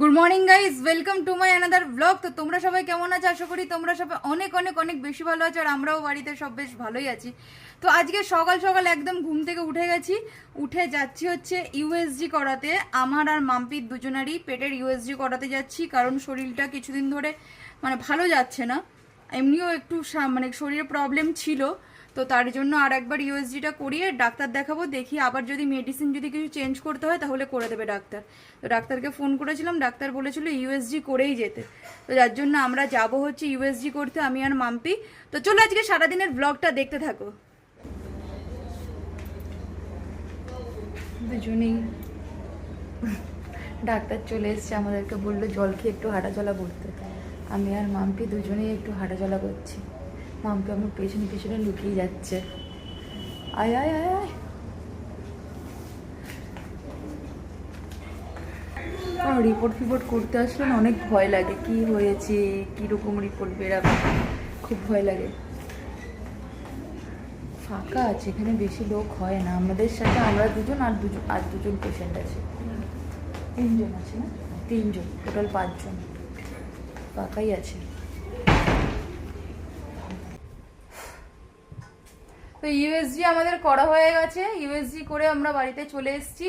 Good morning guys welcome to my another blog তো তোমরা সবাই কেমন আছো? আশা করি তোমরা সবাই অনেক অনেক অনেক বেশি ভালো আছো আর আমরাও বাড়িতে সব বেশ ভালোই আছি। তো আজকে সকাল সকাল একদম ঘুম থেকে উঠে গেছি। উঠে যাচ্ছি হচ্ছে ইউএসজি করাতে। আমার আর মাম্পির দুজনারই পেটের ইউএসজি করাতে যাচ্ছি, কারণ শরীরটা কিছুদিন ধরে মানে ভালো যাচ্ছে না। এমনিও একটু মানে শরীরে প্রবলেম ছিল। তো তার জন্য আর একবার ইউএসজিটা করিয়ে ডাক্তার দেখাবো, দেখি আবার যদি মেডিসিন যদি কিছু চেঞ্জ করতে হয় তাহলে করে দেবে ডাক্তার। তো ডাক্তারকে ফোন করেছিলাম, ডাক্তার বলেছিল ইউএসজি করেই যেতে। তো যার জন্য আমরা যাব হচ্ছে ইউএসজি করতে, আমি আর মাম্পি। তো চলো আজকে সারাদিনের ব্লগটা দেখতে থাকো। দুজনেই ডাক্তার চলে এসছে, আমাদেরকে বলল, জল খেয়ে একটু হাঁটাচলা করতে। আমি আর মাম্পি দুজনেই একটু হাঁটাচলা করছি। মাম্পি আমার পেছনে পেছনে লুকিয়ে যাচ্ছে। আয় আয় আয় আয়। রিপোর্ট ফিপোর্ট করতে আসলে অনেক ভয় লাগে। কি হয়েছে? কীরকম রিপোর্ট বেরাবে? খুব ভয় লাগে। ফাঁকা আছে, এখানে বেশি লোক হয় না। আমাদের সাথে আমরা দুজন আর দুজন আর দুজন পেশেন্ট আছে। তিনজন আছে না? তিনজন টোটাল পাঁচজন। ফাঁকাই আছে। তো ইউএসজি আমাদের করা হয়ে গেছে। ইউএসজি করে আমরা বাড়িতে চলে এসেছি।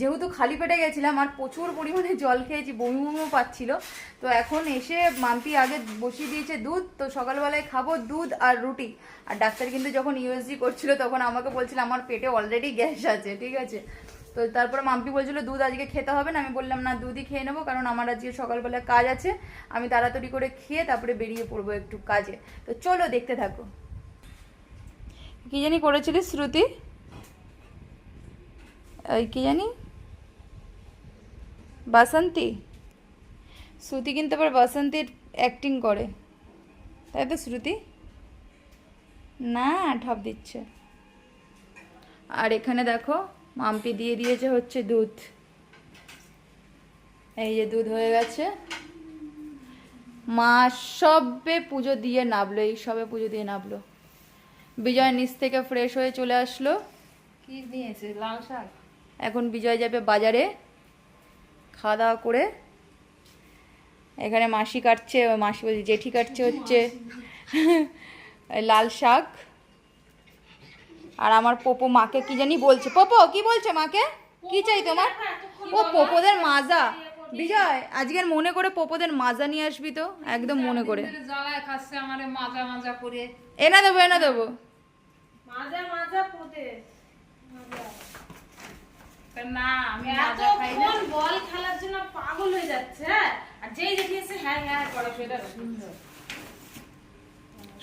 যেহেতু খালি পেটে গেছিলাম, আর প্রচুর পরিমাণে জল খেয়েছি, বমি বমিও পাচ্ছিল। তো এখন এসে মাম্পি আগে বসিয়ে দিয়েছে দুধ। তো সকালবেলায় খাব দুধ আর রুটি। আর ডাক্তার কিন্তু যখন ইউএসজি করছিল, তখন আমাকে বলছিল, আমার পেটে অলরেডি গ্যাস আছে। ঠিক আছে? তো তারপরে মাম্পি বলছিল, দুধ আজকে খেতে হবে না। আমি বললাম, না, দুধই খেয়ে নেব, কারণ আমার আজকে সকালবেলা কাজ আছে। আমি তাড়াতাড়ি করে খেয়ে তারপরে বেরিয়ে পড়ব একটু কাজে। তো চলো দেখতে থাকো। কি জানি করেছিলিস শ্রুতি? ওই কি জানি? বাসন্তী? শ্রুতি কিন্তু আবার বাসন্তীর অ্যাক্টিং করে। তাই তো শ্রুতি? না, ঠপ দিচ্ছে। আর এখানে দেখো, মাম্পি দিয়ে দিয়েছে হচ্ছে দুধ। এই যে দুধ হয়ে গেছে। মা সবে পুজো দিয়ে নাবলো, এই সবে পুজো দিয়ে নাবলো। বিজয় নিচ থেকে ফ্রেশ হয়ে চলে আসলো। কি নিয়েছে? লাল শাক? এখন বিজয় যাবে বাজারে। খাওয়া দাওয়া করে। এখানে মাসি কাটছে মাসি বলছি জেঠি কাটছে হচ্ছে। লাল শাক। আর আমার পোপো মাকে কি জানি বলছে। পোপো কি বলছে মাকে? কি চাই তোমার? ও পোপোদের মাজা। বিজয় আজকের মনে করে পোপোদের মাজা নিয়ে আসবি তো একদম মনে করে। এনে দেবো এনে দেবো। মাজা মাজা পোতে। না আমি মাজা খাই না। বল খেলার জন্য পাগল হয়ে যাচ্ছে হ্যাঁ? আর যেই দেখিয়েছে হ্যাঁ হ্যাঁ করে সেটা সুন্দর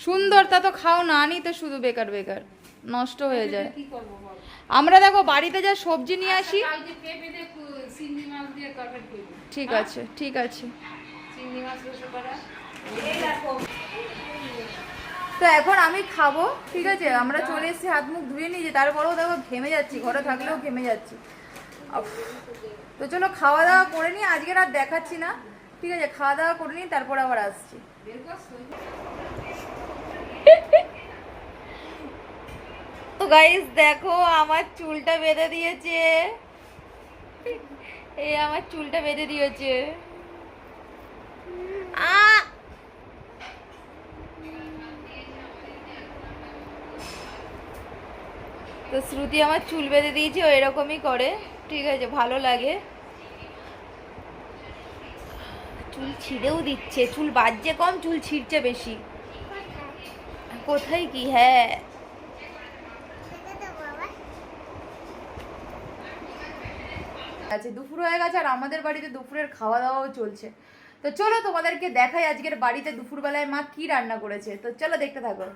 সুন্দর। তা তো খাও না আনি তো শুধু বেকার বেকার। নষ্ট হয়ে যায়। কি করব বল? আমরা দেখো বাড়িতে যা সবজি নিয়ে আসি। তরকারি করব। ঠিক আছে ঠিক আছে। তো এখন আমি খাব, ঠিক আছে? আমরা চলে এসেছি, হাত মুখ ধুয়ে নিয়েছি তারপরেও দেখো ঘেমে যাচ্ছি, ঘরে থাকলেও ঘেমে যাচ্ছি। তো চলো খাওয়া দাওয়া করে নিই আজকে আর দেখাচ্ছি না, ঠিক আছে? খাওয়া দাওয়া করে নিই তারপর আবার আসছি। তো গাইস দেখো, আমার চুলটা বেঁধে দিয়েছে। এই আমার চুলটা বেঁধে দিয়েছে। আ! তো শ্রুতি আমার চুল বেঁধে দিয়েছে, ও এরকমই করে। ঠিক আছে, ভালো লাগে। চুল ছিঁড়েও দিচ্ছে, চুল বাজছে কম, চুল ছিঁড়ছে বেশি। কোথায় কি? হ্যাঁ। আছে দুপুর হয়ে গেছে আর আমাদের বাড়িতে দুপুরের খাওয়া দাওয়াও চলছে। তো চলো তোমাদেরকে দেখাই আজকের বাড়িতে দুপুরবেলায় মা কি রান্না করেছে। তো চলো দেখতে থাকো।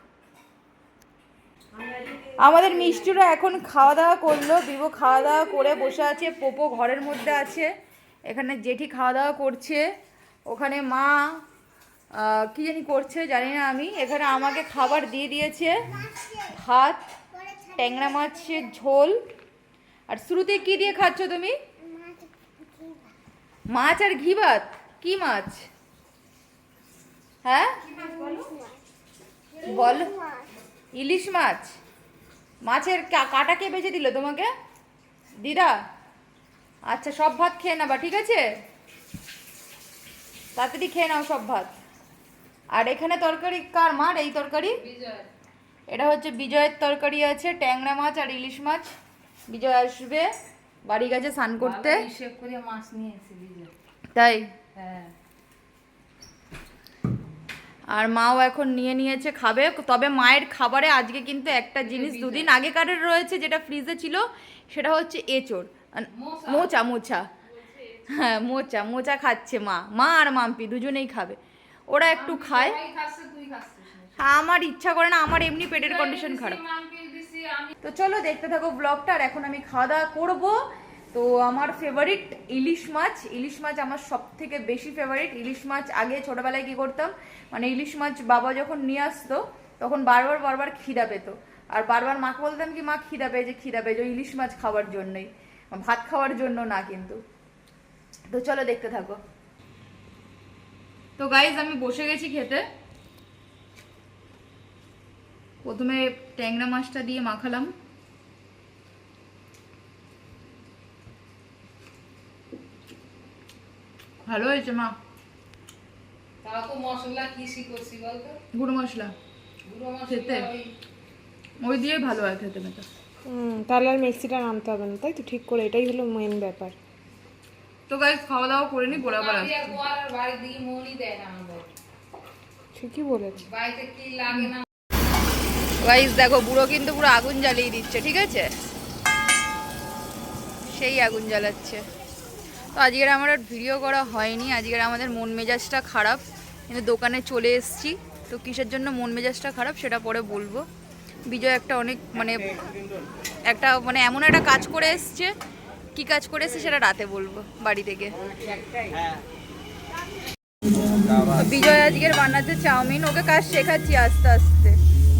আমাদের মিষ্টিরা এখন খাওয়া দাওয়া করল বিভো খাওয়া দাওয়া করে বসে আছে, পোপো ঘরের মধ্যে আছে। এখানে জেঠি খাওয়া দাওয়া করছে, ওখানে মা কি জানি করছে জানি না আমি। এখানে আমাকে খাবার দিয়ে দিয়েছে, ভাত, ট্যাংরা মাছের ঝোল। আর শুরুতে, কি দিয়ে খাচ্ছ তুমি? মাছ আর ঘি ভাত? কি মাছ? হ্যাঁ? বল। ইলিশ মাছ? মাছের কাটা কে বেঁচে দিল তোমাকে? দিদা? আচ্ছা সব ভাত খেয়ে নেবা ঠিক আছে? তাড়াতাড়ি খেয়ে নাও সব ভাত। আর এখানে তরকারি কার মার এই তরকারি? এটা হচ্ছে বিজয়ের তরকারি আছে ট্যাংরা মাছ আর ইলিশ মাছ। বিজয় আসবে বাড়ি গেছে স্নান করতে। তাই? হ্যাঁ। আর মাও এখন নিয়ে নিয়েছে খাবে। তবে মায়ের খাবারে আজকে কিন্তু একটা জিনিস দুদিন আগেকারের রয়েছে যেটা ফ্রিজে ছিল সেটা হচ্ছে আন- মোচা। মোচা হ্যাঁ মোচা। মোচা খাচ্ছে মা। মা আর মাম্পি দুজনেই খাবে। ওরা একটু খায়। আমার ইচ্ছা করে না আমার এমনি পেটের কন্ডিশন খারাপ। তো চলো দেখতে থাকো ব্লগটা আর এখন আমি খাওয়া দাওয়া করব। তো আমার ফেভারিট ইলিশ মাছ ইলিশ মাছ আমার সব থেকে বেশি ফেভারিট ইলিশ মাছ আগে ছোটবেলায় কি করতাম? মানে ইলিশ মাছ বাবা যখন নিয়ে আসতো, তখন বারবার বারবার খিদা পেত। আর বারবার মাকে বলতাম কি, মা, খিদা পেয়েছে খিদা পেয়েছে ইলিশ মাছ খাওয়ার জন্যই। ভাত খাওয়ার জন্য না কিন্তু। তো চলো দেখতে থাকো। তো গাইজ আমি বসে গেছি খেতে। প্রথমে ট্যাংরা মাছটা দিয়ে মাখালাম। ভালো হয়েছে মা। তাও মশলা বলতো? গুঁড়ো মশলা। গুঁড়ো খেতে? মশলা ওই ওই দিয়ে ভালো হয় খেতে মেতে। হুম তাহলে আর মিক্সিটা নামতে হবে না তাই তো ঠিক করে এটাই হলো মেন ব্যাপার। তো খাওয়া দাওয়া করে নি ঠিকই বলেছে। বাড়িতে কি লাগে দেখো বুড়ো কিন্তু পুরো আগুন জ্বালিয়ে দিচ্ছে ঠিক আছে? সেই আগুন জ্বালাচ্ছে। তো আজকের আমার আর ভিডিও করা হয়নি। আজকের আমাদের মন মেজাজটা খারাপ। কিন্তু দোকানে চলে এসেছি। তো কিসের জন্য মন মেজাজটা খারাপ সেটা পরে বলব। বিজয় একটা অনেক মানে একটা মানে এমন একটা কাজ করে এসছে। কি কাজ করে এসছে সেটা রাতে বলব বাড়ি থেকে। বিজয় আজকের বানাচ্ছে চাউমিন। ওকে কাজ শেখাচ্ছি আস্তে আস্তে।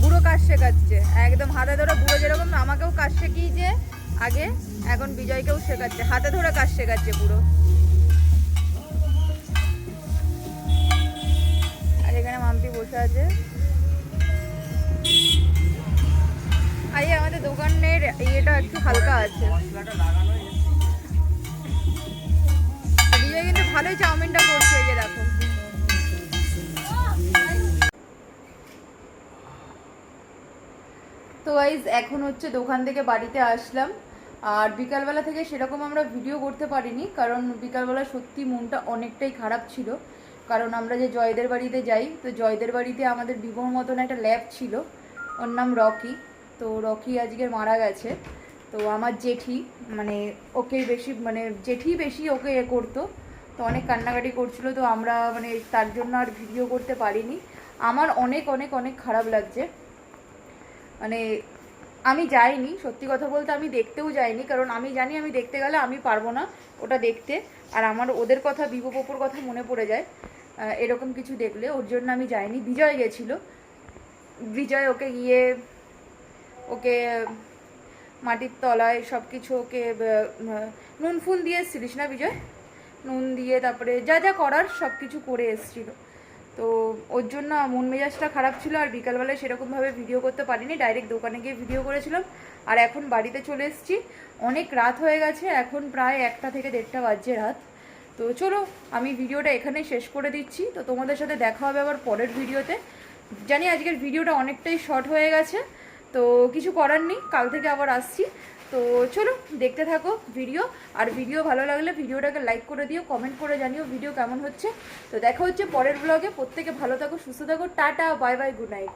বুড়ো কাজ শেখাচ্ছে। একদম হাতে ধরে বুড়ো যেরকম, আমাকেও কাজ শেখিয়েছে। আগে, এখন বিজয়কেও শেখাচ্ছে। হাতে ধরে কাজ শেখাচ্ছে পুরো। আর এখানে মাম্পি বসে আছে। আর আমাদের দোকানের ইয়েটা একটু হালকা আছে। বিজয় কিন্তু ভালোই চাউমিনটা করছে, এই যে দেখো। তো গাইজ এখন হচ্ছে দোকান থেকে বাড়িতে আসলাম। আর বিকালবেলা থেকে সেরকম আমরা ভিডিও করতে পারিনি, কারণ বিকালবেলা সত্যি মনটা অনেকটাই খারাপ ছিল। কারণ আমরা যে জয়দের বাড়িতে যাই, তো জয়দের বাড়িতে আমাদের বিবর মতন একটা ল্যাব ছিল। ওর নাম রকি। তো রকি আজকে মারা গেছে। তো আমার জেঠি মানে ওকে বেশি মানে জেঠি বেশি ওকে এ করতো। তো অনেক কান্নাকাটি করছিল, তো আমরা মানে তার জন্য আর ভিডিও করতে পারিনি। আমার অনেক অনেক অনেক খারাপ লাগছে। মানে আমি যাইনি, সত্যি কথা বলতে আমি দেখতেও যাইনি, কারণ আমি জানি আমি দেখতে গেলে আমি পারব না ওটা দেখতে। আর আমার ওদের কথা পপুর কথা মনে পড়ে যায়। এরকম কিছু দেখলে, ওর জন্য আমি যাইনি। বিজয় গেছিল। বিজয় ওকে গিয়ে, ওকে মাটির তলায় সব কিছু ওকে নুন ফুন দিয়ে এসছিলিস না বিজয়? নুন দিয়ে তারপরে যা যা করার সব কিছু করে এসছিল। তো ওর জন্য মন মেজাজটা খারাপ ছিল আর বিকালবেলায় সেরকমভাবে ভিডিও করতে পারিনি ডাইরেক্ট দোকানে গিয়ে ভিডিও করেছিলাম। আর এখন বাড়িতে চলে এসেছি। অনেক রাত হয়ে গেছে, এখন প্রায় একটা থেকে দেড়টা বাজছে রাত। তো চলো, আমি ভিডিওটা এখানেই শেষ করে দিচ্ছি। তো তোমাদের সাথে দেখা হবে আবার পরের ভিডিওতে জানি আজকের ভিডিওটা অনেকটাই শর্ট হয়ে গেছে। তো কিছু করার নেই, কাল থেকে আবার আসছি। তো চলো, দেখতে থাকো ভিডিও আর ভিডিও ভালো লাগলে ভিডিওটাকে লাইক করে দিও কমেন্ট করে জানিও ভিডিও কেমন হচ্ছে। তো দেখা হচ্ছে পরের ব্লগে প্রত্যেকে ভালো থাকো, সুস্থ থাকো। Tata bye bye good night